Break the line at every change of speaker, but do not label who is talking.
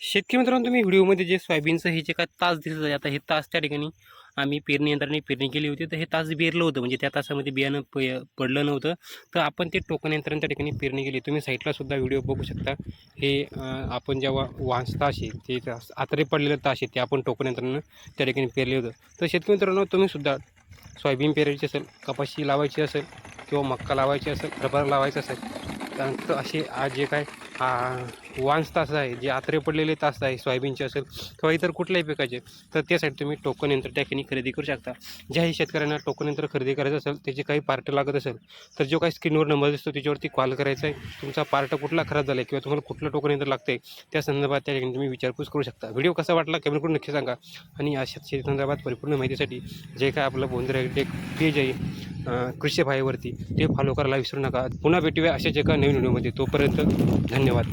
शेतकरी मित्रांनो तुम्ही व्हिडिओमध्ये जे सोयाबीनचं हे जे काय तास दिसत आहे आता हे तास त्या ठिकाणी आम्ही पेरणी यंत्राने पेरणी केली होती. तर हे तास बेरलं होतं म्हणजे त्या तासामध्ये बियाणं प पडलं नव्हतं. तर आपण ते टोकन यंत्राने त्या ठिकाणी पेरणी केली. तुम्ही साईटलासुद्धा व्हिडिओ बघू शकता. हे आपण जेव्हा वांस तास आहे ते तास- आतरे पडलेलं तास आहे ते आपण टोकन यंत्रानं त्या ठिकाणी पेरले होतं. तर शेतकरी मित्रांनो तुम्हीसुद्धा सोयाबीन पेरायची असेल कपाशी लावायची असेल किंवा मक्का लावायची असेल रबर लावायचं असेल कारण असे आज जे काय वांस तास आहे जे आत्रे पडलेले तास आहे सोयाबीनचे असेल किंवा इतर कुठल्याही पिकाचे तर त्यासाठी तुम्ही टोकन यंत्र त्या ठिकाणी खरेदी करू शकता. ज्याही शेतकऱ्यांना टोकन यंत्र खरेदी करायचं असेल त्याचे काही पार्ट लागत असेल तर जो काही स्क्रीनवर नंबर दिसतो त्याच्यावरती कॉल करायचा आहे. तुमचा पार्ट कुठला खराब झाला आहे किंवा तुम्हाला कुठलं टोकन यंत्र लागतं आहे त्या संदर्भात त्या ठिकाणी तुम्ही विचारपूस करू शकता. व्हिडिओ कसा वाटला कमेंट करून नक्की सांगा. आणि अशा शेती परिपूर्ण माहितीसाठी जे काय आपलं बोंद्रे एक पेज आहे कृषी भाईवरती ते फॉलो करायला विसरू नका. पुन्हा भेटूया अशाच जे नवीन व्हिडिओमध्ये. तोपर्यंत धन्यवाद.